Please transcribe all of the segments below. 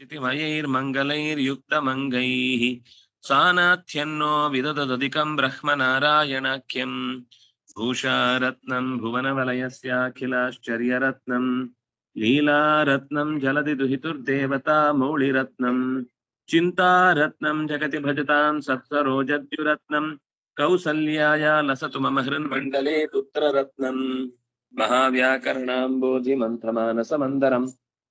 चितिमयैर्मङ्गलैर्युक्तमङ्गैः सानाथ्यन्नो विदधदधिकं ब्रह्मनारायणाख्यं भूषारत्नं भुवनवलयस्याखिलाश्चर्यरत्नं। लीलारत्नं जलधि दुहितुर्देवता मौलिरत्नं। चिन्तारत्नं जगति भजतां सत्सरोजद्युरत्नं कौसल्याया लसतु मम हृन्मण्डले पुत्ररत्नं। महाव्याकरणाम्बोधिमन्थमानसमन्दरम्।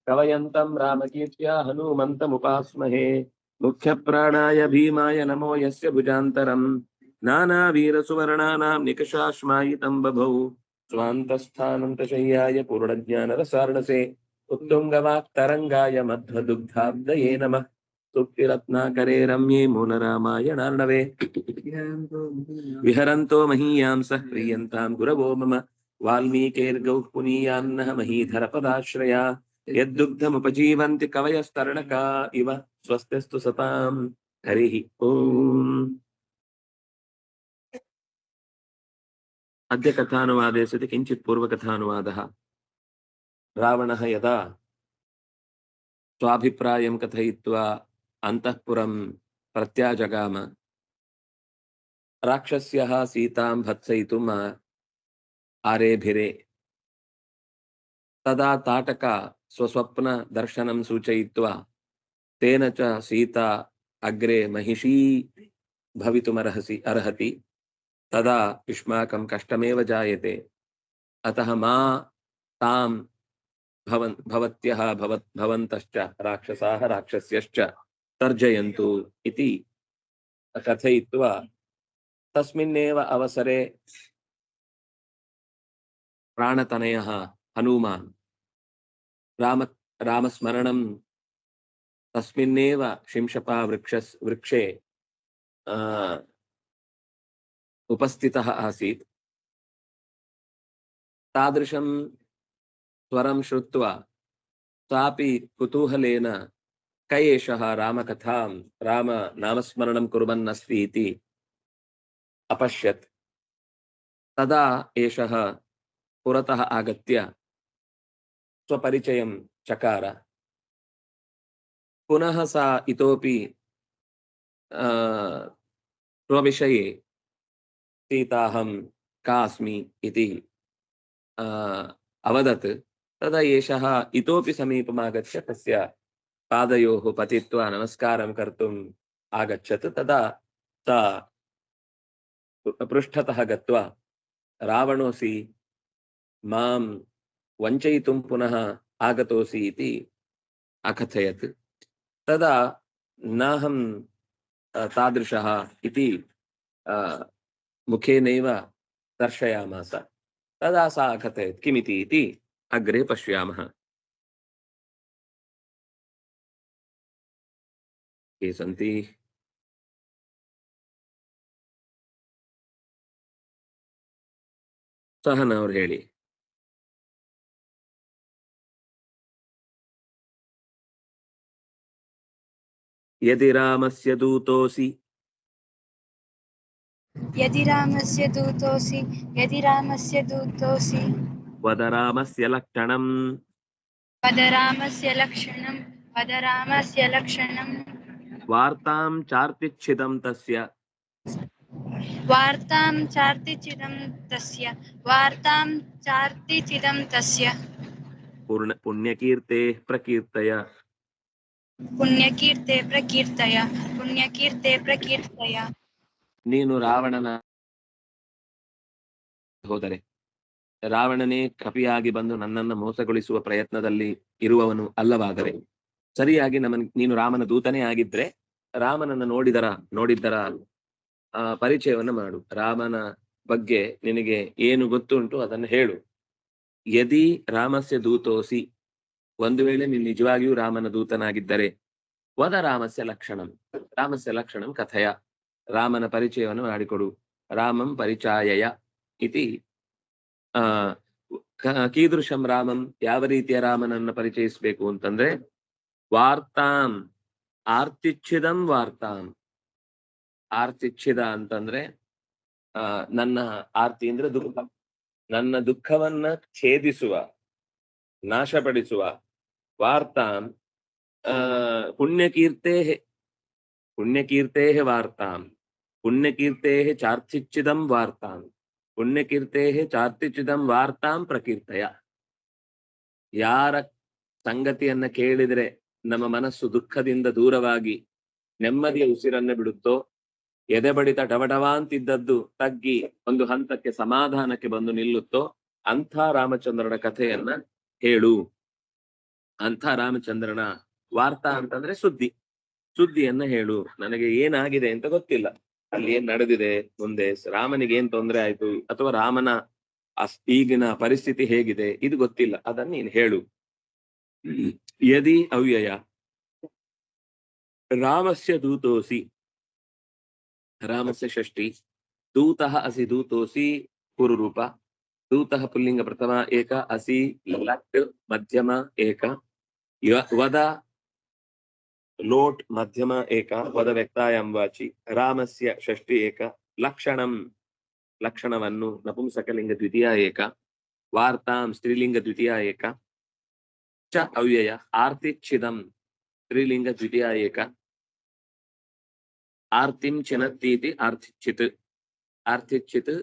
कवयन्तम् रामकीर्त्या हनूमन्तमुपास्महे। मुख्यप्राणाय भीमाय नमो यस्य भुजान्तरम्। नानावीरसुवर्णानाम् निकषाश्मायितम् बभौ। स्वान्तस्थानन्तशय्याय पूर्णज्ञानरसार्णसे। उत्तुङ्गवाक्तरङ्गाय मध्वदुग्धाब्दये नमः। सुक्तिरत्नाकरे रम्ये मूलरामायणार्णवे विहरन्तो महीयांसः प्रीयन्ताम् गुरवो मम। वाल्मीकेर्गौः पुनीयान्नः महीधरपदाश्रया। యద్దుగ్ధముపజీవంతి కవయస్తరణకా ఇవ స్వస్తిస్తు సతాం హరి అద్య కథానువాదే సతి కించిత్ పూర్వకథానువాద. రావణ యదా స్వాభిప్రాయం కథయిత్వా అంతఃపురం ప్రత్యాజగామ. రాక్షస్య సీతాం భత్సయితు ఆరేభిరే. తదా తాటక ಸ್ವಸ್ವಪ್ನ ದರ್ಶನ ಸೂಚಯಿತ್ವ ತೇನ ಚ ಸೀತಾ ಅಗ್ರೆ ಮಹಿಷೀ ಭವಿತುಮರ್ಹಸಿ ಅರ್ಹತಿ ತದಾ ಯುಷ್ಮಾಕಂ ಕಷ್ಟಮೇವ ಜಾಯತೆ ಅತಃ ಮಾ ತಾಂ ಭವನ್ ಭವತ್ಯಃ ಭವತ್ ಭವಂತಶ್ಚ ರಾಕ್ಷಸಾಹ ರಾಕ್ಷಸ್ಯಶ್ಚ ತರ್ಜಯಂತು ಇತಿ ಕಥಯಿತ್ವ ತಸ್ಮಿನ್ನೇವ ಅವಸರೆ ಪ್ರಾಣತನಯಃ ಹನುಮಾನ್ रामस्मरणं तस्मिन्नेव शिंशपा वृक्षस् वृक्षे आ, उपस्थितः आसीत् तादृशं स्वरं श्रुत्वा सापि कुतूहलेन क एषः रामकथां राम नामस्मरणं कुर्वन् अस्ति इति अपश्यत् तदा एषः पुरतः आगत्य स्वपरिचयं चकार पुनः सा इतोपि आ, स्वविषये सीताहं का अस्मि इति आ, अवदत् तदा एषः इतोपि समीपमागत्य तस्य पादयोः पतित्वा नमस्कारं कर्तुम् आगच्छत् तदा सा पृष्ठतः गत्वा रावणोऽसि मां वञ्चयितुं पुनः आगतोऽसि इति अकथयत् तदा नाहं अ, तादृशः इति अ, मुखेनैव दर्शयामास तदा सा अकथयत् किमिति इति अग्रे पश्यामः के सन्ति ಸಹನ ಅವ್ರು ಹೇಳಿ यदि रामस्य दूतोऽसि यदि रामस्य दूतोऽसि यदि रामस्य दूतोऽसि वद रामस्य लक्षणम् वद रामस्य लक्षणं वद रामस्य लक्षणं वार्तां चार्तिच्छिदं तस्य वार्तां चार्तिचिदं तस्य वार्तां चार्तिचिदं तस्य पुण्यकीर्तेः प्रकीर्तय ಪುಣ್ಯಕೀರ್ತೆ ಪ್ರಕೀರ್ತಯ ಪುಣ್ಯಕೀರ್ತೆ ಪ್ರಕೀರ್ತಯ. ನೀನು ರಾವಣನ ಹೋದರೆ, ರಾವಣನೇ ಕಪಿಯಾಗಿ ಬಂದು ನನ್ನನ್ನು ಮೋಸಗೊಳಿಸುವ ಪ್ರಯತ್ನದಲ್ಲಿ ಇರುವವನು ಅಲ್ಲವಾದರೆ, ಸರಿಯಾಗಿ ನಮನ್, ನೀನು ರಾಮನ ದೂತನೇ ಆಗಿದ್ರೆ, ರಾಮನನ್ನು ನೋಡಿದರ, ನೋಡಿದ್ದರ, ಆ, ಪರಿಚಯವನ್ನು ಮಾಡು. ರಾಮನ ಬಗ್ಗೆ ನಿನಗೆ ಏನು ಗೊತ್ತುಂಟು ಅದನ್ನು ಹೇಳು. ಯದಿ ರಾಮಸ್ಯ ದೂತೋಸಿ ಒಂದು ವೇಳೆ ನೀನು ನಿಜವಾಗಿಯೂ ರಾಮನ ದೂತನಾಗಿದ್ದರೆ, ವದ ರಾಮಸ್ಯ ಲಕ್ಷಣಂ. ರಾಮಸ್ಯ ಲಕ್ಷಣಂ ಕಥಯ. ರಾಮನ ಪರಿಚಯವನ್ನು ಮಾಡಿಕೊಡು. ರಾಮಂ ಪರಿಚಾಯಯ ಇತಿ. ಕೀದೃಶಂ ರಾಮಂ ಯಾವ ರೀತಿಯ ರಾಮನನ್ನ ಪರಿಚಯಿಸಬೇಕು ಅಂತಂದ್ರೆ, ವಾರ್ತಾಂ. ಆರ್ತಿಚ್ಛಿದಂ ವಾರ್ತಾಂ. ಆರ್ತಿಚ್ಛಿದ ಅಂತಂದ್ರೆ, ಆ, ನನ್ನ ಆರ್ತಿ ಅಂದ್ರೆ ದುಃಖ. ನನ್ನ ದುಃಖವನ್ನ ಛೇದಿಸುವ. ನಾಶಪಡಿಸುವ. ವಾರ್ತಾಂ ಪುಣ್ಯಕೀರ್ತೇ ಪುಣ್ಯಕೀರ್ತೇ ವಾರ್ತಾಂ ಪುಣ್ಯಕೀರ್ತೇ ಚಾರ್ಚಿಚ್ಚಿದಂ ವಾರ್ತಾಂ ಪುಣ್ಯಕೀರ್ತೇ ಚಾರ್ಚಿಚ್ಚಿದಂ ವಾರ್ತಾಂ ಪ್ರಕೀರ್ತಯ. ಯಾರ ಸಂಗತಿಯನ್ನ ಕೇಳಿದ್ರೆ ನಮ್ಮ ಮನಸ್ಸು ದುಃಖದಿಂದ ದೂರವಾಗಿ ನೆಮ್ಮದಿಯ ಉಸಿರನ್ನ ಬಿಡುತ್ತೋ ಎದೆ ಬಡಿತ ಡವಡವ ಅಂತಿದ್ದದ್ದು ತಗ್ಗಿ ಒಂದು ಹಂತಕ್ಕೆ ಸಮಾಧಾನಕ್ಕೆ ಬಂದು ನಿಲ್ಲುತ್ತೋ ಅಂಥ ರಾಮಚಂದ್ರನ ಕಥೆಯನ್ನ ಹೇಳು. ಅಂಥ ರಾಮಚಂದ್ರನ ವಾರ್ತಾ ಅಂತಂದ್ರೆ ಸುದ್ದಿ. ಸುದ್ದಿಯನ್ನ ಹೇಳು. ನನಗೆ ಏನಾಗಿದೆ ಅಂತ ಗೊತ್ತಿಲ್ಲ. ಅಲ್ಲಿ ಏನ್ ನಡೆದಿದೆ? ಮುಂದೆ ರಾಮನಿಗೆ ಏನ್ ತೊಂದರೆ ಆಯ್ತು? ಅಥವಾ ರಾಮನ ಈಗಿನ ಪರಿಸ್ಥಿತಿ ಹೇಗಿದೆ? ಇದು ಗೊತ್ತಿಲ್ಲ. ಅದನ್ನ ನೀನ್ ಹೇಳು. ಯದಿ ಅವ್ಯಯ. ರಾಮಸ್ಯ ದೂತೋಸಿ. ರಾಮಸ್ಯ ಷಷ್ಠಿ. ದೂತಃ ಅಸಿ ದೂತೋಸಿ ಪುರುರೂಪ ದೂತಃ ಪುಲ್ಲಿಂಗ ಪ್ರಥಮ ಏಕ ಅಸಿ ಲಟ್ ಮಧ್ಯಮ ಏಕ ಯ- ವದ ಲೋಟ್ ಮಧ್ಯಮ ಏಕ ವದ ವ್ಯಕ್ತಾಯಂ ವಾಚಿ ರಾಮಸ್ಯ ಷಷ್ಠಿ ಏಕ ಲಕ್ಷಣಂ ಲಕ್ಷಣವನ್ನು ನಪುಂಸಕಲಿಂಗ ದ್ವಿತೀಯ ಏಕ ವಾರ್ತಾಂ ಸ್ತ್ರೀಲಿಂಗ ದ್ವಿತೀಯ ಏಕ ಚ ಅವ್ಯಯ ಆರ್ತಿಚ್ಛಿದಂ ಸ್ತ್ರೀಲಿಂಗ ದ್ವಿತೀಯ ಏಕ ಆರ್ತಿಂ ಚಿನತ್ತೀತಿ ಆರ್ತಿಚ್ಛಿತ್ ಆರ್ತಿಚ್ಛಿತ್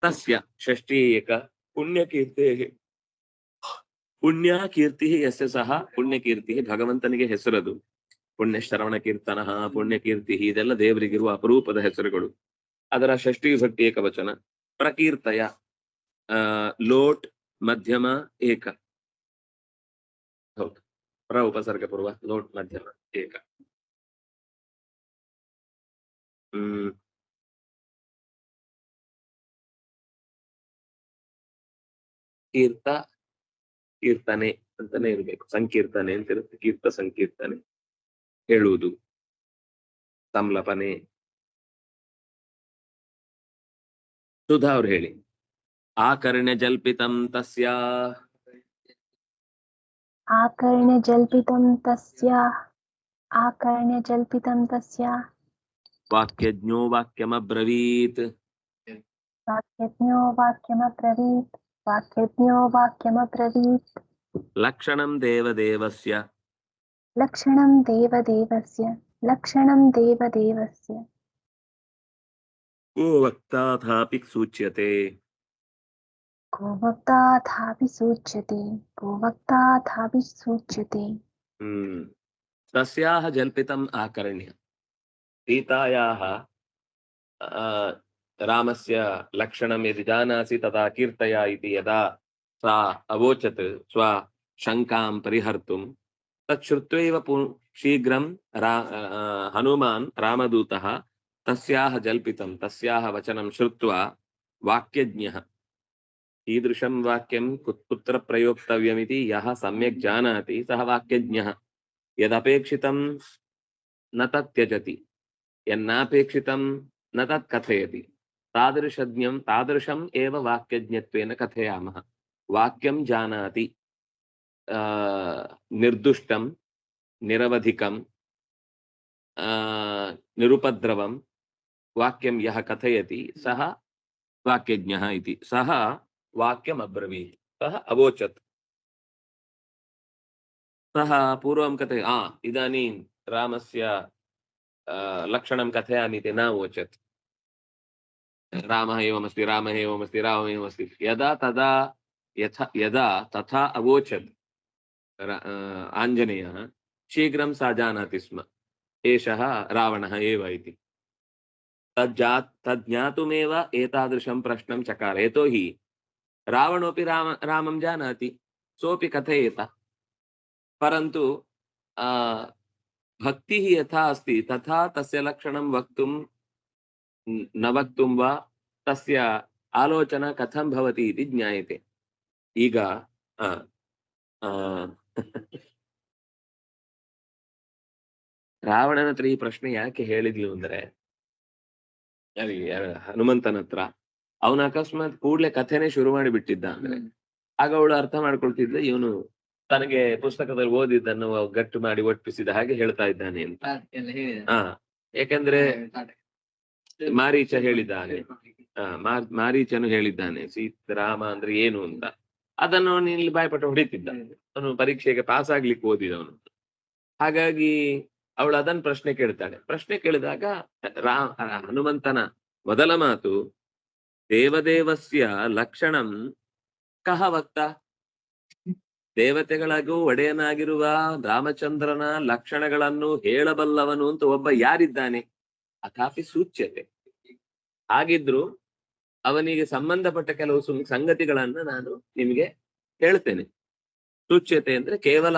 ತಸ್ಯ ಷಷ್ಠಿ ಏಕ ಪುಣ್ಯಕೀರ್ತಿ ಪುಣ್ಯ ಕೀರ್ತಿ ಯಸ್ಯ ಸಹ ಪುಣ್ಯಕೀರ್ತಿ ಭಗವಂತನಿಗೆ ಹೆಸರದು. ಪುಣ್ಯ ಶ್ರವಣ ಕೀರ್ತನ ಪುಣ್ಯಕೀರ್ತಿ ಇದೆಲ್ಲ ದೇವರಿಗಿರುವ ಅಪರೂಪದ ಹೆಸರುಗಳು. ಅದರ ಷಷ್ಠಿ ವಿಭಕ್ತಿ ಏಕವಚನ. ಪ್ರಕೀರ್ತಯ ಲೋಟ್ ಮಧ್ಯಮ ಏಕ. ಹೌದು. ಪ್ರ ಉಪಸರ್ಗ ಪೂರ್ವ ಲೋಟ್ ಮಧ್ಯಮ ಏಕ. ಹ್ಮ್. ಕೀರ್ತ ಕೀರ್ತನೆ ಅಂತಾನೆ ಇರ್ಬೇಕು. ಸಂಕೀರ್ತನೆ ಅಂತ ಇರುತ್ತೆ. ಕೀರ್ತ ಸಂಕೀರ್ತನೆ ಹೇಳುವುದು. ಸಂಲಪನೆ. ಸುಧಾ ಅವ್ರು ಹೇಳಿ. ಆಕರ್ಣ್ಯ ಜಲ್ಪಿತಂ ತಸ್ಯ. ಆಕರ್ಣ್ಯ ಜಲ್ಪಿತಂ ತಸ್ಯ. ಆಕರ್ಣ್ಯ ಜಲ್ಪಿತಂ ತಸ್ಯ. ವಾಕ್ಯಜ್ಞೋ ವಾಕ್ಯಮಬ್ರವೀತ್. ವಾಕ್ಯಜ್ಞೋ ವಾಕ್ಯಮಬ್ರವೀತ್. वाक्यज्ञो वाक्यमब्रवीत्। लक्षणं देवदेवस्य। लक्षणं देवदेवस्य। लक्षणं देवदेवस्य। को वक्ताथापि सूच्यते? को वक्ताथापि सूच्यते। को वक्ताथापि सूच्यते। हम्म। तस्याः जल्पितम् आकर्ण्य। सीतायाः రామస్య లక్షణం యది జానాసి తదా కీర్తయ ఇది యదా సా అవోచత్ స్వ శంకాం పరిహర్తుం తచ్చుత్వైవ శీఘ్రం రా హనుమాన్ రామదూత తస్యాహ జల్పితం తస్యాహ వచనం శ్రుత్వా వాక్యజ్ఞ ఈదృశం వాక్యం కుత్ర ప్రయోక్తవ్యమితి యహ సమ్యక్ జానాతి సహ వాక్యజ్ఞ యదపేక్షితం న తత్యజతి యన్నాపేక్షితం న కథయతి तादृशज्ञं तादृशम् एव वाक्यज्ञत्वेन कथयामः। वाक्यं जानाति निर्दुष्टं, निरवधिकं निरुपद्रवं, वाक्यं यः कथयति सः वाक्यज्ञः इति। सः वाक्यम् अब्रवीत् सः अवोचत्। सः पूर्वं कथय इदानीं रामस्य लक्षणं कथयामि इति न अवोचत्। रामः एवमस्ति रामः एवमस्ति रामः एवमस्ति। यदा तदा यथा, यदा तथा अवोचत्। आञ्जनेयः, शीघ्रं सा जानाति स्म। एषः रावणः एव इति। तज्जा तज्ज्ञातुमेव एतादृशं प्रश्नं चकार। यतोहि रावणोऽपि राम, रामं जानाति, सोऽपि कथयेत। परन्तु भक्तिः यथा अस्ति, तथा तस्य लक्षणं वक्तुं ನವಕ್ತುಂ ವಾ ತಸ್ಯ ಆಲೋಚನ ಕಥಂ ಭವತಿ ಇದು ಜ್ಞಾಯತೆ. ಈಗ ರಾವಣನ ಹತ್ರ ಈ ಪ್ರಶ್ನೆ ಯಾಕೆ ಹೇಳಿದ್ಲು ಅಂದ್ರೆ ಹನುಮಂತನ ಹತ್ರ ಅವನ ಅಕಸ್ಮಾತ್ ಕೂಡ್ಲೇ ಕಥೆನೆ ಶುರು ಮಾಡಿ ಬಿಟ್ಟಿದ್ದ ಅಂದ್ರೆ ಆಗ ಅವಳು ಅರ್ಥ ಮಾಡ್ಕೊಳ್ತಿದ್ಲು ಇವನು ತನಗೆ ಪುಸ್ತಕದಲ್ಲಿ ಓದಿದ್ದನ್ನು ಗಟ್ಟು ಮಾಡಿ ಒಟ್ಟಿಸಿದ ಹಾಗೆ ಹೇಳ್ತಾ ಇದ್ದಾನೆ ಅಂತ. ಹಾ ಏಕೆಂದ್ರೆ ಮಾರೀಚ ಹೇಳಿದ್ದಾನೆ. ಮಾರೀಚನು ಹೇಳಿದ್ದಾನೆ, ಸೀತಾರಾಮ ಅಂದ್ರೆ ಏನು ಅಂತ. ಅದನ್ನು ಅವನು ಇಲ್ಲಿ ಬಾಯ್ಪಟ ಹೊಡಿತಿದ್ದ. ಅವನು ಪರೀಕ್ಷೆಗೆ ಪಾಸ್ ಆಗ್ಲಿಕ್ಕೆ ಓದಿದವನು. ಹಾಗಾಗಿ ಅವಳು ಅದನ್ನ ಪ್ರಶ್ನೆ ಕೇಳ್ತಾಳೆ. ಪ್ರಶ್ನೆ ಕೇಳಿದಾಗ, ರಾ ಹನುಮಂತನ ಮೊದಲ ಮಾತು, ದೇವದೇವಸ್ಯ ಲಕ್ಷಣಂ ಕಹ ವಕ್ತ. ದೇವತೆಗಳಿಗೂ ಒಡೆಯನಾಗಿರುವ ರಾಮಚಂದ್ರನ ಲಕ್ಷಣಗಳನ್ನು ಹೇಳಬಲ್ಲವನು ಅಂತ ಒಬ್ಬ ಯಾರಿದ್ದಾನೆ? ಅಥಾಪಿ ಸೂಚ್ಯತೆ. ಹಾಗಿದ್ರು ಅವನಿಗೆ ಸಂಬಂಧಪಟ್ಟ ಕೆಲವು ಸಂಗತಿಗಳನ್ನ ನಾನು ನಿಮಗೆ ಹೇಳ್ತೇನೆ. ಸೂಚ್ಯತೆ ಅಂದ್ರೆ ಕೇವಲ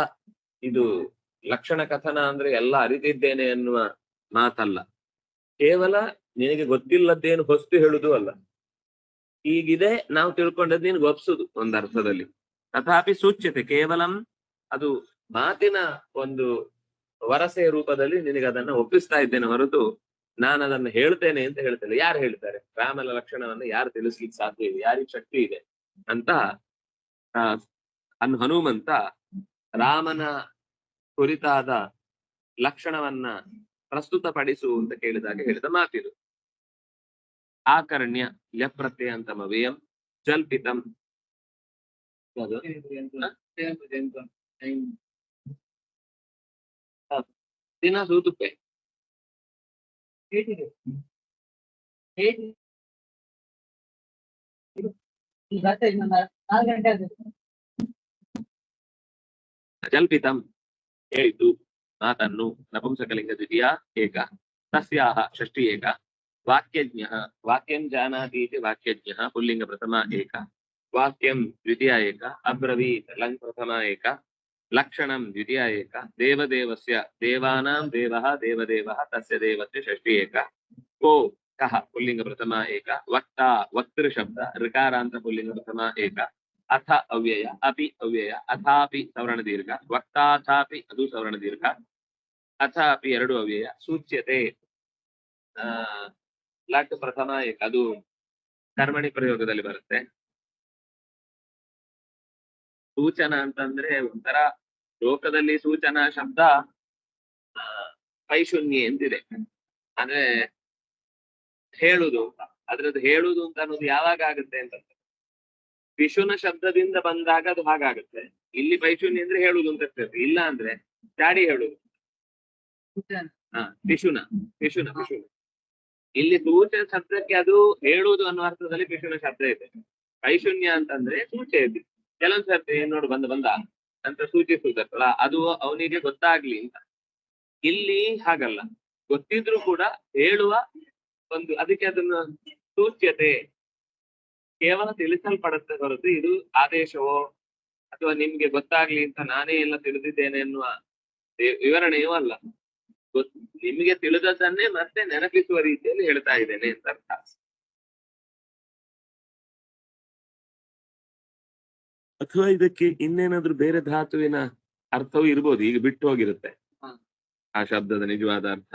ಇದು ಲಕ್ಷಣ ಕಥನ ಅಂದ್ರೆ ಎಲ್ಲ ಅರಿತಿದ್ದೇನೆ ಅನ್ನುವ ಮಾತಲ್ಲ. ಕೇವಲ ನಿನಗೆ ಗೊತ್ತಿಲ್ಲದ್ದೇನು ಹೊಸ್ತು ಹೇಳುದು ಅಲ್ಲ. ಈಗಿದೆ ನಾವು ತಿಳ್ಕೊಂಡದ್ದು ನೀನು ಒಪ್ಸುದು ಒಂದರ್ಥದಲ್ಲಿ ತಥಾಪಿ ಸೂಚ್ಯತೆ ಕೇವಲಂ ಅದು ಮಾತಿನ ಒಂದು ವರಸೆಯ ರೂಪದಲ್ಲಿ ನಿನಗೆ ಅದನ್ನ ಒಪ್ಪಿಸ್ತಾ ಇದ್ದೇನೆ ಹೊರತು ನಾನು ಅದನ್ನು ಹೇಳ್ತೇನೆ ಅಂತ ಹೇಳ್ತೇನೆ. ಯಾರು ಹೇಳ್ತಾರೆ ರಾಮನ ಲಕ್ಷಣವನ್ನು ಯಾರು ತಿಳಿಸ್ಲಿಕ್ಕೆ ಸಾಧ್ಯ ಇದೆ? ಯಾರಿಗೆ ಶಕ್ತಿ ಇದೆ? ಅಂತ ಅನ್ ಹನುಮಂತ ರಾಮನ ಕುರಿತಾದ ಲಕ್ಷಣವನ್ನ ಪ್ರಸ್ತುತಪಡಿಸು ಅಂತ ಕೇಳಿದಾಗ ಹೇಳಿದ ಮಾತಿದು. ಆಕರ್ಣ್ಯ ಯಪ್ರತೆ ಅಂತ ಮವೇಯಂ ಜಲ್ಪಿತಂ ದಿನ ಸೂತುಪ್ಪೆ. ಜಲ್ಪಿತಂ ಹೇಳಿತು ಮಾತನ್ನು ನಪುಂಸಕಲಿಂಗ ದ್ವಿತೀಯ ಏಕ ತಸ್ಯಾಹ ಷಷ್ಠಿ ಏಕ ವಾಕ್ಯಜ್ಞ ವಾಕ್ಯಂ ಜಾನಾತಿ ಇತಿ ವಾಕ್ಯಜ್ಞ ಪುಲ್ಲಿಂಗ ಪ್ರಥಮ ಏಕ ವಾಕ್ಯಂ ದ್ವಿತೀಯ ಏಕ ಅಬ್ರವೀತ್ ಲಂಗ್ ಪ್ರಥಮ ಏಕ ಲಕ್ಷಣಂ ದ್ವಿತೀಯ ಏಕ ದೇವದೇವಸ್ಯ ದೇವಾನಾಂ ದೇವಃ ದೇವದೇವಃ ತಸ್ಯ ದೇವಸ್ಯ ಷಷ್ಠಿ ಏಕ ಕೋ ಕಃ ಪುಲ್ಲಿಂಗ ಪ್ರಥಮ ಏಕ ವಕ್ತಾ ವಕ್ತೃ ಶಬ್ದ ಋಕಾರಾಂತ ಪುಲ್ಲಿಂಗ ಪ್ರಥಮ ಏಕ ಅಥ ಅವ್ಯಯ ಅಪಿ ಅವ್ಯಯ ಅಥಾಪಿ ಸವರ್ಣ ದೀರ್ಘ ವಕ್ತಾಥಾಪಿ ಅದು ಸವರ್ಣ ದೀರ್ಘ ಅಥ ಅಪಿ ಎರಡು ಅವ್ಯಯ ಸೂಚ್ಯತೆ ಆ ಲಟ್ ಪ್ರಥಮ ಏಕ ಅದು ಕರ್ಮಣಿ ಪ್ರಯೋಗದಲ್ಲಿ ಬರುತ್ತೆ ಸೂಚನ ಅಂತಂದ್ರೆ ಒಂಥರ ಲೋಕದಲ್ಲಿ ಸೂಚನಾ ಶಬ್ದ ಆ, ಪೈಶೂನ್ಯ ಎಂದಿದೆ ಅಂದ್ರೆ ಹೇಳುದು ಅಂತ ಅದ್ರದ್ದು ಹೇಳುದು ಅಂತ ಅನ್ನೋದು ಯಾವಾಗ ಆಗುತ್ತೆ ಅಂತ. ಪಿಶುನ ಶಬ್ದದಿಂದ ಬಂದಾಗ ಅದು ಹಾಗಾಗುತ್ತೆ. ಇಲ್ಲಿ ಪೈಶೂನ್ಯ ಅಂದ್ರೆ ಹೇಳುದು ಅಂತ ಇರ್ತದೆ. ಇಲ್ಲ ಅಂದ್ರೆ ಚಾಡಿ ಹೇಳುದು. ಹಾ ಪಿಶುನ ಪಿಶುನ ಪಿಶುನ ಇಲ್ಲಿ ಸೂಚನ ಶಬ್ದಕ್ಕೆ ಅದು ಹೇಳುವುದು ಅನ್ನೋ ಅರ್ಥದಲ್ಲಿ ಪಿಶುನ ಶಬ್ದ ಇದೆ. ಪೈಶೂನ್ಯ ಅಂತಂದ್ರೆ ಸೂಚೆ ಇದೆ. ಕೆಲವೊಂದ್ ಸರ್ತಿ ನೋಡು ಬಂದ ಬಂದ ಅಂತ ಸೂಚಿಸುವುದಲ್ಲ ಅದು ಅವನಿಗೆ ಗೊತ್ತಾಗ್ಲಿ ಅಂತ. ಇಲ್ಲಿ ಹಾಗಲ್ಲ. ಗೊತ್ತಿದ್ರು ಕೂಡ ಹೇಳುವ ಒಂದು ಅದಕ್ಕೆ ಅದನ್ನ ಸೂಚ್ಯತೆ. ಕೇವಲ ತಿಳಿಸಲ್ಪಡುತ್ತೆ ಹೊರತು ಇದು ಆದೇಶವೋ ಅಥವಾ ನಿಮ್ಗೆ ಗೊತ್ತಾಗ್ಲಿ ಅಂತ ನಾನೇ ಎಲ್ಲ ತಿಳಿದಿದ್ದೇನೆ ಎನ್ನುವ ವಿವರಣೆಯೂ ಅಲ್ಲ. ನಿಮಗೆ ತಿಳಿದದ್ದನ್ನೇ ಮತ್ತೆ ನೆನಪಿಸುವ ರೀತಿಯಲ್ಲಿ ಹೇಳ್ತಾ ಇದ್ದೇನೆ ಅಂತ ಅರ್ಥ. ಅಥವಾ ಇದಕ್ಕೆ ಇನ್ನೇನಾದ್ರೂ ಬೇರೆ ಧಾತುವಿನ ಅರ್ಥವೂ ಇರ್ಬೋದು ಈಗ ಬಿಟ್ಟು ಹೋಗಿರುತ್ತೆ. ಆ ಶಬ್ದದ ನಿಜವಾದ ಅರ್ಥ.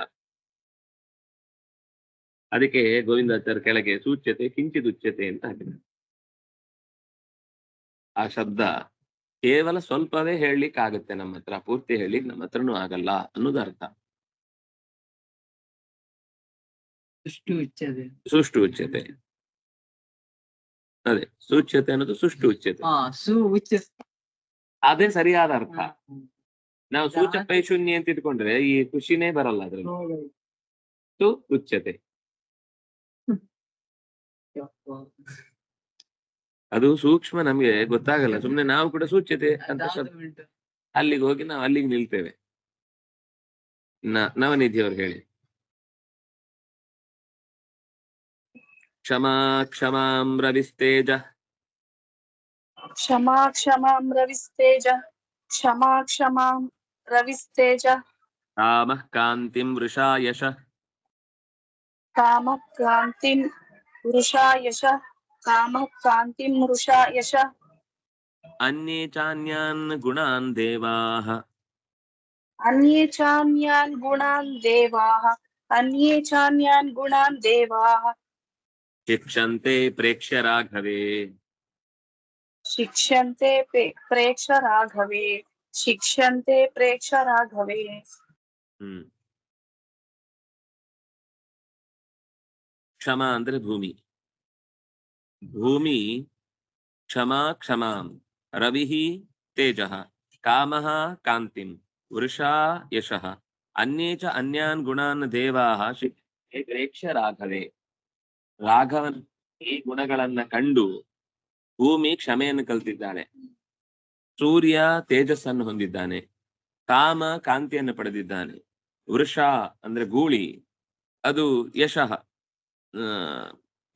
ಅದಕ್ಕೆ ಗೋವಿಂದಾಚಾರ್ಯ ಕೆಳಗೆ ಸೂಚ್ಯತೆ ಕಿಂಚಿದುಚ್ಯತೆ ಅಂತ ಹಾಕಿದ್ದಾರೆ. ಆ ಶಬ್ದ ಕೇವಲ ಸ್ವಲ್ಪವೇ ಹೇಳಲಿಕ್ಕೆ ಆಗುತ್ತೆ ನಮ್ಮ ಹತ್ರ ಪೂರ್ತಿ ಹೇಳಿ ನಮ್ಮ ಹತ್ರನೂ ಆಗಲ್ಲ ಅನ್ನೋದು ಅರ್ಥ. ಸುಷ್ಟು ಉಚ್ಯತೆ. ಅದೇ ಸೂಚ್ಯತೆ ಅನ್ನೋದು ಸುಷ್ಟು ಉಚ್ಯತೆ. ಅದೇ ಸರಿಯಾದ ಅರ್ಥ. ನಾವು ಸೂಚ ಪೈಶೂನ್ಯ ಅಂತ ಇಟ್ಕೊಂಡ್ರೆ ಈ ಖುಷಿನೇ ಬರಲ್ಲ ಅದ್ರಲ್ಲಿ. ಸು ಉಚ್ಯತೆ. ಅದು ಸೂಕ್ಷ್ಮ ನಮ್ಗೆ ಗೊತ್ತಾಗಲ್ಲ. ಸುಮ್ನೆ ನಾವು ಕೂಡ ಸೂಚ್ಯತೆ ಅಂತ ಅಲ್ಲಿಗೆ ಹೋಗಿ ನಾವು ಅಲ್ಲಿಗೆ ನಿಲ್ತೇವೆ. ನ- ನವನಿಧಿ ಅವ್ರು ಹೇಳಿ. क्षमा क्षमा रविस्तेज क्षमा क्षमा रविस्तेज क्षमा क्षमा रविस्तेज काम कांति वृषा यश। काम कांति वृषा यश। काम कांति वृषा यश। अन्ये चान्यान् गुणान् देवाः। अन्ये चान्यान् गुणान् देवाः। अन्ये चान्यान् गुणान् देवाः। ಶಿಕ್ಷಂತೆ ಪ್ರೇಕ್ಷ್ಯ ರಾಘವೇ शिक्ष्यन्ते पे- प्रेक्ष राघवे शिक्ष्यन्ते प्रेक्ष राघवे ಹ್ಮ್ ಕ್ಷಮ ಅಂದ್ರೆ ಭೂಮಿ ಭೂಮಿ ಕ್ಷಮಾ ಕ್ಷಮಾಂ ರವಿಃ ತೇಜಃ ಕಾಮಃ ಕಾಂತಿಂ ವೃಷಾ ಯಶಃ ಅನ್ಯೇ ಚ ಅನ್ಯಾನ್ ಗುಣಾನ್ ದೇವಾಃ ಶಿಕ್ಷೆ ಪ್ರೇಕ್ಷ್ಯ ರಾಘವೇ ರಾಘವನ್ ಈ ಗುಣಗಳನ್ನ ಕಂಡು ಭೂಮಿ ಕ್ಷಮೆಯನ್ನು ಕಲ್ತಿದ್ದಾಳೆ ಸೂರ್ಯ ತೇಜಸ್ಸನ್ನು ಹೊಂದಿದ್ದಾನೆ. ಕಾಮ ಕಾಂತಿಯನ್ನು ಪಡೆದಿದ್ದಾನೆ. ವೃಷ ಅಂದ್ರೆ ಗೂಳಿ ಅದು ಯಶಃ. ಆ,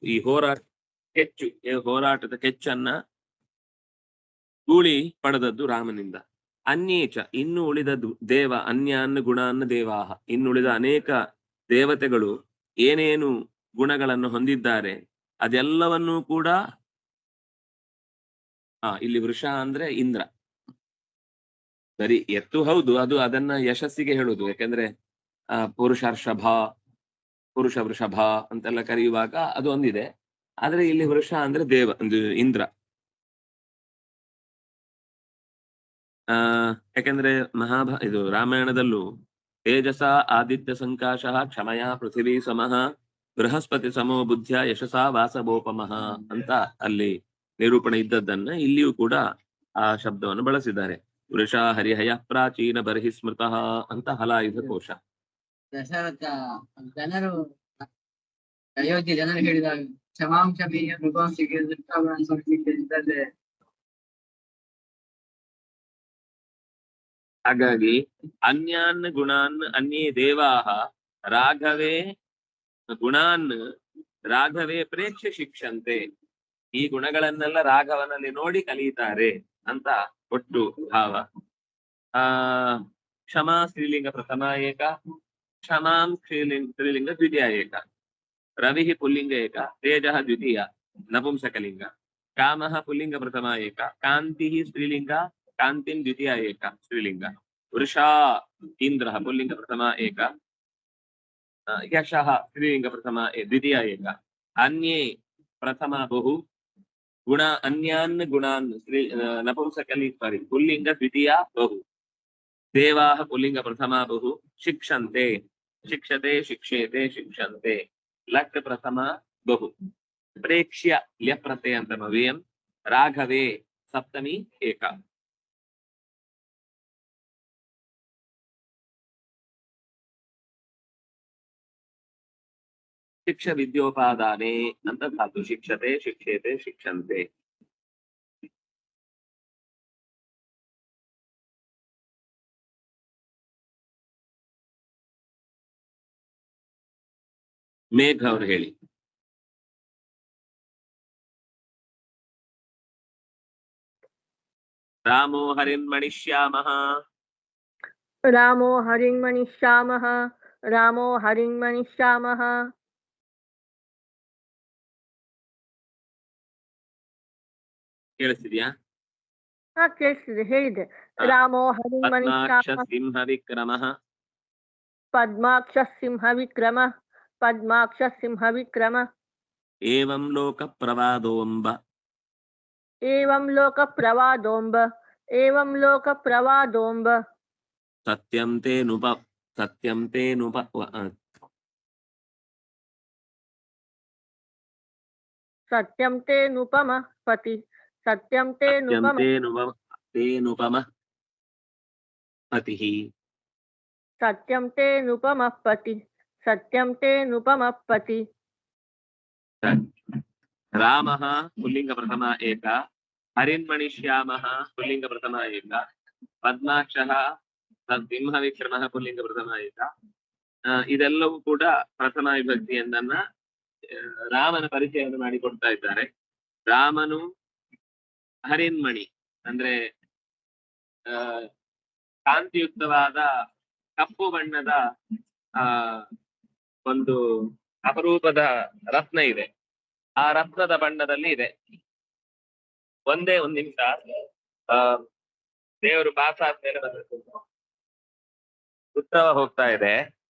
ಈ ಹೋರಾಟ ಕೆಚ್ಚು ಹೋರಾಟದ ಕೆಚ್ಚನ್ನ ಗೂಳಿ ಪಡೆದದ್ದು ರಾಮನಿಂದ. ಅನ್ಯೇಚ ಇನ್ನು ಉಳಿದ ದೇವ ಅನ್ಯಾನ ಗುಣ ಅನ್ನ ದೇವಾಹ. ಇನ್ನುಳಿದ ಅನೇಕ ದೇವತೆಗಳು ಏನೇನು ಗುಣಗಳನ್ನು ಹೊಂದಿದ್ದಾರೆ. ಅದೆಲ್ಲವನ್ನೂ ಕೂಡ ಆ, ಇಲ್ಲಿ ವೃಷ ಅಂದ್ರೆ ಇಂದ್ರ. ಸರಿ, ಎತ್ತು ಹೌದು, ಅದು ಅದನ್ನ ಯಶಸ್ಸಿಗೆ ಹೇಳುದು ಯಾಕಂದ್ರೆ, ಆ, ಪುರುಷರ್ಷಭ ಪುರುಷ ವೃಷಭ ಅಂತೆಲ್ಲ ಕರೆಯುವಾಗ ಅದು ಒಂದಿದೆ. ಆದ್ರೆ ಇಲ್ಲಿ ವೃಷ ಅಂದ್ರೆ ದೇವ ಇಂದ್ರ. ಆ, ಯಾಕಂದ್ರೆ ಮಹಾಭ, ಇದು ರಾಮಾಯಣದಲ್ಲೂ ತೇಜಸ ಆದಿತ್ಯ ಸಂಕಾಶ ಕ್ಷಮಯ ಪೃಥಿವೀ ಸಮಃ ಬೃಹಸ್ಪತಿ ಸಮೋ ಬುದ್ಧಿಯ ಯಶಸಾ ವಾಸಭೋಪಮಃ ಅಂತ ಅಲ್ಲಿ ನಿರೂಪಣೆ ಇದ್ದದ್ದನ್ನ ಇಲ್ಲಿಯೂ ಕೂಡ ಆ ಶಬ್ದವನ್ನು ಬಳಸಿದ್ದಾರೆ. ವೃಷ ಹರಿಹಯ ಪ್ರಾಚೀನ ಬರ್ಹಿ ಸ್ಮೃತಃ ಅಂತ ಹಲಾಯುಧ ಕೋಶ. ದಶರಥ ಜನರು ಅಯೋಧ್ಯೆ ಜನರು ಹೇಳಿದಾಗ ಮೃಗಾಂಶಿಗೆ ಇದ್ದದ್ದೇ ಹಾಗಾಗಿ ಅನ್ಯಾನ್ ಗುಣಾನ್ ಅನ್ಯೇ ದೇವಾಹ ರಾಘವೇ ಗುಣಾನ್ ರಾಘವೇ ಪ್ರೇಕ್ಷೆ ಶಿಕ್ಷಂತೆ. ಈ ಗುಣಗಳನ್ನೆಲ್ಲ ರಾಘವನಲ್ಲಿ ನೋಡಿ ಕಲಿಯುತ್ತಾರೆ ಅಂತ ಒಟ್ಟು ಭಾವ. ಆ, ಕ್ಷಮಾ ಸ್ತ್ರೀಲಿಂಗ ಪ್ರಥಮ ಏಕ, ಕ್ಷಮಾಂ ಸ್ತ್ರೀಲಿಂಗ ಸ್ತ್ರೀಲಿಂಗ ದ್ವಿತೀಯ ಏಕ. ರವಿಹಿ ಪುಲ್ಲಿಂಗ ಏಕ, ತೇಜ ದ್ವಿತೀಯ, ನಪುಂಸಕಲಿಂಗ. ಕಾಮ ಪುಲ್ಲಿಂಗ ಪ್ರಥಮ ಏಕ, ಕಾಂತಿ ಸ್ತ್ರೀಲಿಂಗ, ಕಾಂತಿಂ ದ್ವಿತೀಯ ಏಕ, ಸ್ತ್ರೀಲಿಂಗ. ವೃಷಾ ಇಂದ್ರ ಪುಲ್ಲಿಂಗ ಪ್ರಥಮ ಏಕ ಆ, ಯಶಃ ಸ್ತ್ರೀಲಿಂಗ ಪ್ರಥಮ ಏ- ದ್ವಿತೀಯ ಏಕ ಅನ್ಯೇ ಪ್ರಥಮ ಬಹು ಗುಣ ಅನ್ಯಾನ್ ಗುಣಾನ್ ಸ್ತ್ರೀ ಆ, ನಪುಂಸಕಲಿ ಸಾರಿ ಪುಲ್ಲಿಂಗ ದ್ವಿತೀಯ ಬಹು ದೇವಾಃ ಪುಲ್ಲಿಂಗ ಪ್ರಥಮ ಬಹು ಶಿಕ್ಷಂತೆ ಶಿಕ್ಷತೆ ಶಿಕ್ಷೇತೆ ಶಿಕ್ಷಂತೆ ಲಟ್ ಪ್ರಥಮ ಬಹು ವಿದ್ಯೋಪಾದಾನೆ ಅಂತ ಧಾತು ಶಿಕ್ಷತೆ ಶಿಕ್ಷೇತೆ ಶಿಕ್ಷಂತೆ ಮೇಘ ಅವ್ರು ಹೇಳಿ ರಾಮೋ ಹರಿನ್ಮಣಿಷ್ಯಾಮಃ रामो हरिङ्मणिष्यामः रामो हरिङ्मणिष्यामः ಕೇಳಿಸ್ತಿದ್ಯಾ ಹಾ ಕೇಳಿಸ್ತಿದೆ ಹೇಳಿದೆ ರಾಮೋ ಹನುಮನಿಷ್ಠಾಮ ಪದ್ಮಾಕ್ಷ ಸಿಂಹ ವಿಕ್ರಮ ಪದ್ಮಾಕ್ಷ ಸಿಂಹ ವಿಕ್ರಮ ಪದ್ಮಾಕ್ಷ ಸಿಂಹ ವಿಕ್ರಮ ಏವಂ ಲೋಕ ಪ್ರವಾದೋಂಬ ಏವಂ ಲೋಕ ಪ್ರವಾದೋಂಬ ಏವಂ ಲೋಕ ಪ್ರವಾದೋಂಬ ಸತ್ಯಂ ತೇನುಪ ಸತ್ಯಂ ತೇನುಪ ಸತ್ಯಂ ತೇನುಪಮ ಪತಿ ಸತ್ಯಂ ತೇ ಪತಿಃ ಸತ್ಯಂ ತೇನುಪಮ ಪತಿ ಸತ್ಯಂ ತೇನುಪಮ ಪತಿ ರಾಮಃ ಪುಲ್ಲಿಂಗ ಪ್ರಥಮ ಏಕ ಹರಿನ್ಮಣಿಷ್ಯಾಮಃ ಪುಲ್ಲಿಂಗ ಪ್ರಥಮ ಏಕ ಪದ್ಮಾಕ್ಷಃ ಸಿಂಹ ವಿಕ್ರಮಃ ಪುಲ್ಲಿಂಗ ಪ್ರಥಮ ಏಕ ಇದೆಲ್ಲವೂ ಕೂಡ ಪ್ರಥಮ ವಿಭಕ್ತಿ ಎಂದನ್ನ ರಾಮನ ಪರಿಚಯವನ್ನು ಮಾಡಿಕೊಡ್ತಾ ಇದ್ದಾರೆ. ರಾಮನು ಹರಿನ್ಮಣಿ. ಅಂದ್ರೆ, ಆ, ಕಾಂತಿಯುಕ್ತವಾದ ಕಪ್ಪು ಬಣ್ಣದ, ಆ, ಒಂದು ಅಪರೂಪದ ರತ್ನ ಇದೆ. ಆ ರತ್ನದ ಬಣ್ಣದಲ್ಲಿ ಇದೆ. ಒಂದೇ ಒಂದು ನಿಮಿಷ. ಆ, ದೇವರು ಪಾಸ್ ಆದ್ಮೇಲೆ ಉತ್ಸವ ಹೋಗ್ತಾ ಇದೆ.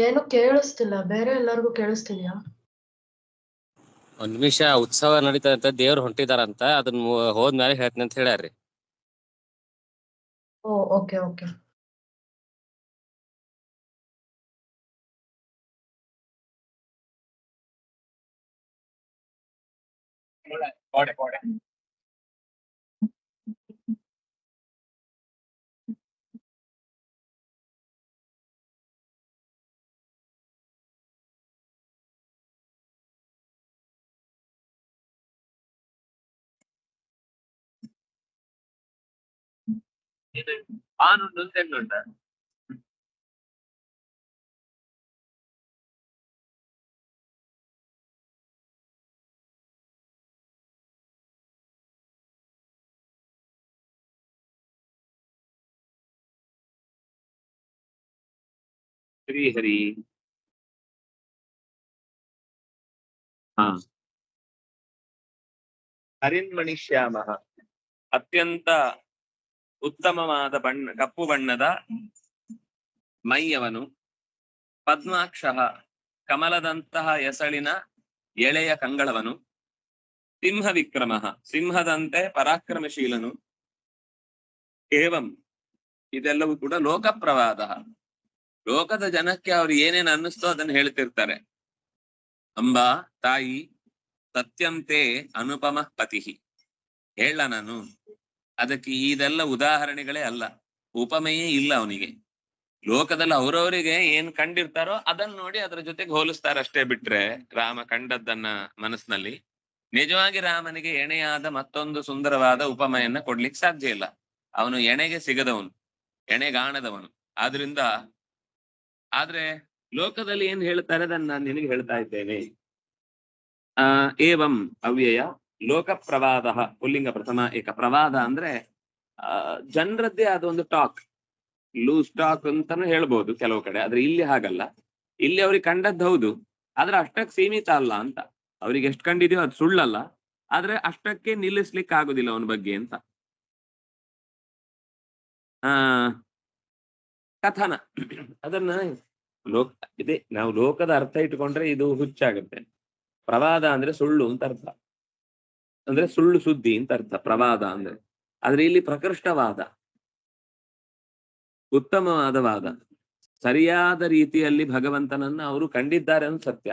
ಏನು ಕೇಳಿಸ್ತಿಲ್ಲ ಬೇರೆ ಎಲ್ಲರಿಗೂ ಕೇಳಿಸ್ತಿದ್ಯಾ? ಒಂದ್ ನಿಮಿಷ ಉತ್ಸವ ನಡೀತದಂತ ದೇವ್ರು ಹೊಂಟಿದಾರಂತ ಅದನ್ನ ಹೋದ್ಮೇಲೆ ಹೇಳ್ತೀನಿ ಅಂತ ಹೇಳ್ಯಾರ್ರಿ. ಓ ಓಕೆ ಓಕೆ. ಕೋಡೆ ಕೋಡೆ ಆನುಂಡು ಅಂತ ಹೆಣ್ಣುಂಟ ಶ್ರೀಹರಿ ಹಾ. ಹರಿನ್ಮಣಿಶ್ಯಾಮ ಅತ್ಯಂತ ಉತ್ತಮವಾದ ಬಣ್ಣ, ಕಪ್ಪು ಬಣ್ಣದ ಮೈಯವನು ಪದ್ಮಾಕ್ಷ ಕಮಲದಂತಹ ಎಸಳಿನ ಎಳೆಯ ಕಂಗಳವನು. ಸಿಂಹ ವಿಕ್ರಮ ಸಿಂಹದಂತೆ ಪರಾಕ್ರಮಶೀಲನು. ಏವಂ, ಇದೆಲ್ಲವೂ ಕೂಡ ಲೋಕಪ್ರವಾದ. ಲೋಕದ ಜನಕ್ಕೆ ಅವ್ರು ಏನೇನು ಅನ್ನಿಸ್ತೋ ಅದನ್ನ ಹೇಳ್ತಿರ್ತಾರೆ. ಅಂಬಾ, ತಾಯಿ, ಸತ್ಯಂತೆ ಅನುಪಮ ಪತಿ. ಹೇಳ ನಾನು. ಅದಕ್ಕೆ ಇದೆಲ್ಲ ಉದಾಹರಣೆಗಳೇ ಅಲ್ಲ. ಉಪಮೆಯೇ ಇಲ್ಲ ಅವನಿಗೆ. ಲೋಕದಲ್ಲಿ ಅವರವರಿಗೆ ಏನ್ ಕಂಡಿರ್ತಾರೋ ಅದನ್ನ ನೋಡಿ ಅದ್ರ ಜೊತೆಗೆ ಹೋಲಿಸ್ತಾರಷ್ಟೇ ಬಿಟ್ರೆ ರಾಮ ಕಂಡದ್ದನ್ನ ಮನಸ್ಸಿನಲ್ಲಿ. ನಿಜವಾಗಿ ರಾಮನಿಗೆ ಎಣೆಯಾದ ಮತ್ತೊಂದು ಸುಂದರವಾದ ಉಪಮೆಯನ್ನ ಕೊಡ್ಲಿಕ್ಕೆ ಸಾಧ್ಯ ಇಲ್ಲ. ಅವನು ಎಣೆಗೆ ಸಿಗದವನು ಎಣೆಗಾಣದವನು ಆದ್ರಿಂದ ಆದ್ರೆ ಲೋಕದಲ್ಲಿ ಏನ್ ಹೇಳ್ತಾರೆ ಅದನ್ನ ನಾನು ನಿನಗೆ ಹೇಳ್ತಾ ಇದ್ದೇನೆ. ಆ, ಏವಂ ಅವ್ಯಯ ಲೋಕ ಪ್ರವಾದ ಪುಲ್ಲಿಂಗ ಪ್ರಥಮ ಏಕ ಪ್ರವಾದ ಅಂದ್ರೆ ಜನರದ್ದೇ ಒಂದು ಟಾಕ್. ಲೂಸ್ ಟಾಕ್ ಅಂತಾನು ಹೇಳ್ಬೋದು ಕೆಲವು ಕಡೆ, ಆದ್ರೆ ಇಲ್ಲಿ ಹಾಗಲ್ಲ. ಇಲ್ಲಿ ಅವ್ರಿಗೆ ಕಂಡದ್ದು ಹೌದು, ಆದ್ರೆ ಅಷ್ಟಕ್ಕೆ ಸೀಮಿತ ಅಲ್ಲ ಅಂತ. ಅವ್ರಿಗೆ ಎಷ್ಟು ಕಂಡಿದೆಯೋ ಅದು ಸುಳ್ಳಲ್ಲ, ಆದ್ರೆ ಅಷ್ಟಕ್ಕೆ ನಿಲ್ಲಿಸ್ಲಿಕ್ಕೆ ಆಗುದಿಲ್ಲ ಅವನ ಬಗ್ಗೆ ಅಂತ. ಆ, ಕಥನ. ಅದನ್ನ ಲೋಕ, ಇದೆ, ನಾವು ಲೋಕದ ಅರ್ಥ ಇಟ್ಕೊಂಡ್ರೆ ಇದು ಹುಚ್ಚಾಗುತ್ತೆ. ಪ್ರವಾದ ಅಂದ್ರೆ ಸುಳ್ಳು ಅಂತ ಅರ್ಥ. ಅಂದ್ರೆ ಸುಳ್ಳು ಸುದ್ದಿ ಅಂತ ಅರ್ಥ, ಪ್ರವಾದ ಅಂದ್ರೆ. ಆದ್ರೆ ಇಲ್ಲಿ ಪ್ರಕೃಷ್ಟವಾದ, ಉತ್ತಮವಾದ ವಾದ. ಸರಿಯಾದ ರೀತಿಯಲ್ಲಿ ಭಗವಂತನನ್ನ ಅವರು ಕಂಡಿದ್ದಾರೆ ಅಂತ ಸತ್ಯ.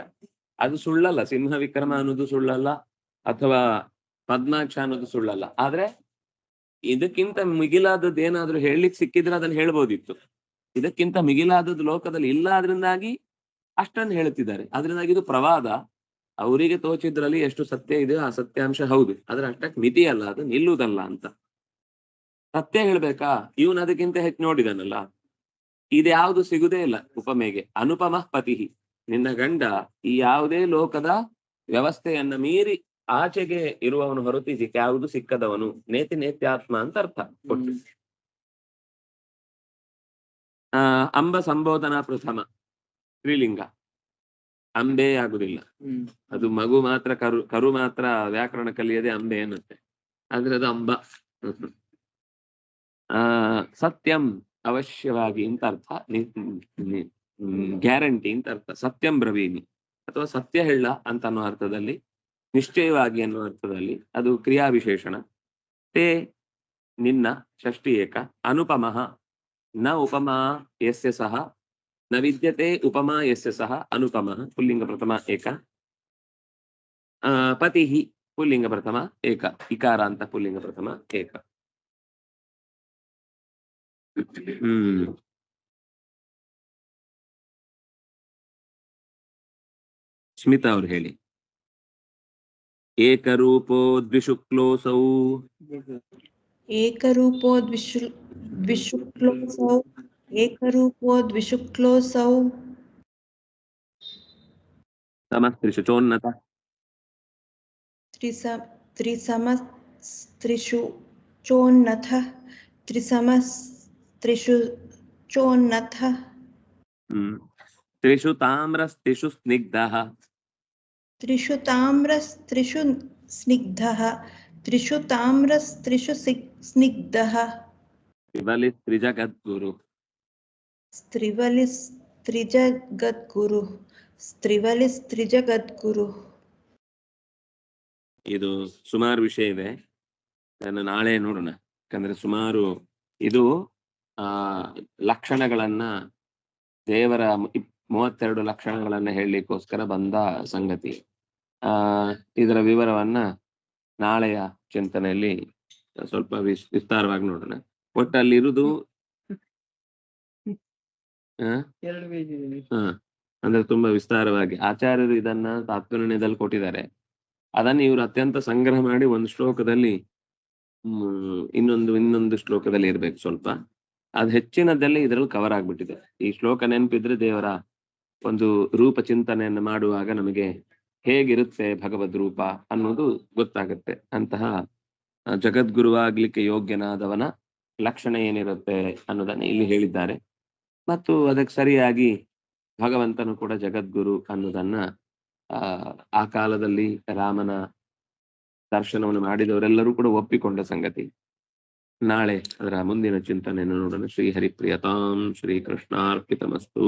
ಅದು ಸುಳ್ಳಲ್ಲ ಸಿಂಹ ವಿಕ್ರಮ ಅನ್ನೋದು ಸುಳ್ಳಲ್ಲ, ಅಥವಾ ಪದ್ಮಾಕ್ಷ ಅನ್ನೋದು ಸುಳ್ಳಲ್ಲ. ಆದ್ರೆ ಇದಕ್ಕಿಂತ ಮಿಗಿಲಾದದ್ದು ಏನಾದ್ರೂ ಹೇಳಲಿಕ್ಕೆ ಸಿಕ್ಕಿದ್ರೆ ಅದನ್ನ ಹೇಳ್ಬೋದಿತ್ತು. ಇದಕ್ಕಿಂತ ಮಿಗಿಲಾದದ್ದು ಲೋಕದಲ್ಲಿ ಇಲ್ಲ ಅದರಿಂದಾಗಿ ಅಷ್ಟನ್ನು ಹೇಳ್ತಿದ್ದಾರೆ. ಅದರಿಂದಾಗಿ ಇದು ಪ್ರವಾದ. ಅವರಿಗೆ ತೋಚಿದ್ರಲ್ಲಿ ಎಷ್ಟು ಸತ್ಯ ಇದೆಯೋ ಆ ಸತ್ಯಾಂಶ ಹೌದು. ಆದ್ರೆ ಅಷ್ಟಕ್ಕೆ ಮಿತಿ ಅಲ್ಲ ಅದು ನಿಲ್ಲುವುದಲ್ಲ ಅಂತ. ಸತ್ಯ ಹೇಳ್ಬೇಕಾ? ಇವನು ಅದಕ್ಕಿಂತ ಹೆಚ್ಚು ನೋಡಿದನಲ್ಲ. ಇದ್ಯಾವುದು ಸಿಗುದೇ ಇಲ್ಲ ಉಪಮೆಗೆ. ಅನುಪಮ ಪತಿ ನಿನ್ನ ಗಂಡ ಈ ಯಾವುದೇ ಲೋಕದ ವ್ಯವಸ್ಥೆಯನ್ನ ಮೀರಿ ಆಚೆಗೆ ಇರುವವನು ಹೊರತು ಇದಕ್ಕೆ ಯಾವುದು ಸಿಕ್ಕದವನು. ನೇತಿ ನೇತ್ಯಾತ್ಮ ಅಂತ ಅರ್ಥ ಕೊಟ್ಟು ಆ ಅಂಬ ಸಂಬೋಧನಾ ಪ್ರಥಮ. ಸ್ತ್ರೀಲಿಂಗ. ಅಂಬೆ ಆಗುದಿಲ್ಲ. ಅದು ಮಗು ಮಾತ್ರ ಕರು ಕರು ಮಾತ್ರ ವ್ಯಾಕರಣ ಕಲಿಯದೆ ಅಂಬೆ ಅನ್ನುತ್ತೆ ಆದ್ರೆ ಅದು ಅಂಬ. ಆ ಸತ್ಯಂ ಅವಶ್ಯವಾಗಿ ಅಂತ ಅರ್ಥ. ಗ್ಯಾರಂಟಿ ಅಂತ ಅರ್ಥ. ಸತ್ಯಂ ಬ್ರವೀಮಿ. ಅಥವಾ ಸತ್ಯ ಹೇಳ ಅಂತ ಅನ್ನೋ ಅರ್ಥದಲ್ಲಿ ನಿಶ್ಚಯವಾಗಿ ಅನ್ನೋ ಅರ್ಥದಲ್ಲಿ ಅದು ಕ್ರಿಯಾ ವಿಶೇಷಣ ತೇ ನಿನ್ನ ಷಷ್ಠಿ ಏಕ ಅನುಪಮಃ ನ ಉಪಮಾ ಯಸ್ಯ ಸಹ ನ ವಿದ್ಯತೆ ಉಪಮಾ ಯಸ್ಯ ಸಹ ಅನುಪಮಃ ಪುಲ್ಲಿಂಗ ಪ್ರಥಮ ಏಕ ಆ ಪತಿ ಪುಲ್ಲಿಂಗ ಪ್ರಥಮ ಏಕ ಇಕಾರ ಅಂತ ಪುಲ್ಲಿಂಗ ಪ್ರಥಮ ಏಕ ಹ್ಮ್ ಸ್ಮಿತಾ ಅವ್ರು ಹೇಳಿ ಏಕರೂಪೋ ದ್ವಿಶುಕ್ಲೋಸೌ एकरूपो द्विशु द्विशुक्लोऽसौ एकरूपो द्विशुक्लोऽसौ। समस्त्रिषु चोन्नतः त्रिसमस्त्रिषु चोन्नथः त्रिसमस्त्रिषु हम्म। चोन्नथः त्रिषु ताम्रस्त्रिषु स्निग्धः त्रिषु ताम्रस्त्रिषु स्निग्धः। त्रिषु ताम्रस्त्रिषु स्निग्धः शिवलिस्त्रिजगद्गुरुः ಸ್ತ್ರಿವಲಿಸ್ತ್ರಿಜಗದ್ಗುರು ಸ್ತ್ರಿವಲಿಸ್ತ್ರಿಜಗದ್ಗುರು ಇದು ಸುಮಾರು ವಿಷಯ ಇದೆ. ಅದನ್ನು ನಾಳೆ ನೋಡೋಣ. ಯಾಕಂದ್ರೆ ಸುಮಾರು ಇದು, ಆ, ಲಕ್ಷಣಗಳನ್ನ, ದೇವರ ಮೂವತ್ತೆರಡು ಲಕ್ಷಣಗಳನ್ನ ಹೇಳಲಿಕ್ಕೋಸ್ಕರ ಬಂದ ಸಂಗತಿ. ಆ, ಇದರ ವಿವರವನ್ನ ನಾಳೆಯ ಚಿಂತನೆಯಲ್ಲಿ ಸ್ವಲ್ಪ ವಿಸ್, ವಿಸ್ತಾರವಾಗಿ ನೋಡೋಣ. ಒಟ್ಟಲ್ಲಿರುವುದು ಎರಡು ಪೇಜ್ ಇದೆ ಅಂದ್ರೆ ತುಂಬಾ ವಿಸ್ತಾರವಾಗಿ. ಆಚಾರ್ಯರು ಇದನ್ನ ತಾತ್ಪರ್ಯದಲ್ಲಿ ಕೊಟ್ಟಿದ್ದಾರೆ. ಅದನ್ನ ಇವರು ಅತ್ಯಂತ ಸಂಗ್ರಹ ಮಾಡಿ ಒಂದು ಶ್ಲೋಕದಲ್ಲಿ ಹ್ಮ್ ಇನ್ನೊಂದು ಇನ್ನೊಂದು ಶ್ಲೋಕದಲ್ಲಿ ಇರ್ಬೇಕು ಸ್ವಲ್ಪ. ಅದ್ ಹೆಚ್ಚಿನದೆಲ್ಲ ಇದರಲ್ಲಿ ಕವರ್ ಆಗ್ಬಿಟ್ಟಿದೆ. ಈ ಶ್ಲೋಕ ನೆನಪಿದ್ರೆ ದೇವರ ಒಂದು ರೂಪ ಚಿಂತನೆಯನ್ನು ಮಾಡುವಾಗ ನಮಗೆ ಹೇಗಿರುತ್ತೆ ಭಗವದ್ ರೂಪ ಅನ್ನೋದು ಗೊತ್ತಾಗುತ್ತೆ. ಅಂತಹ ಜಗದ್ಗುರುವಾಗ್ಲಿಕ್ಕೆ ಯೋಗ್ಯನಾದವನ ಲಕ್ಷಣ ಏನಿರುತ್ತೆ ಅನ್ನೋದನ್ನ ಇಲ್ಲಿ ಹೇಳಿದ್ದಾರೆ. ಮತ್ತು ಅದಕ್ಕೆ ಸರಿಯಾಗಿ ಭಗವಂತನು ಕೂಡ ಜಗದ್ಗುರು ಅನ್ನೋದನ್ನ, ಆ ಕಾಲದಲ್ಲಿ ರಾಮನ ದರ್ಶನವನ್ನು ಮಾಡಿದವರೆಲ್ಲರೂ ಕೂಡ ಒಪ್ಪಿಕೊಂಡ ಸಂಗತಿ. ನಾಳೆ ಅದರ ಮುಂದಿನ ಚಿಂತನೆಯನ್ನು ನೋಡೋಣ ಶ್ರೀ ಹರಿಪ್ರಿಯತಾಂ ಶ್ರೀ ಕೃಷ್ಣಾರ್ಪಿತಮಸ್ತು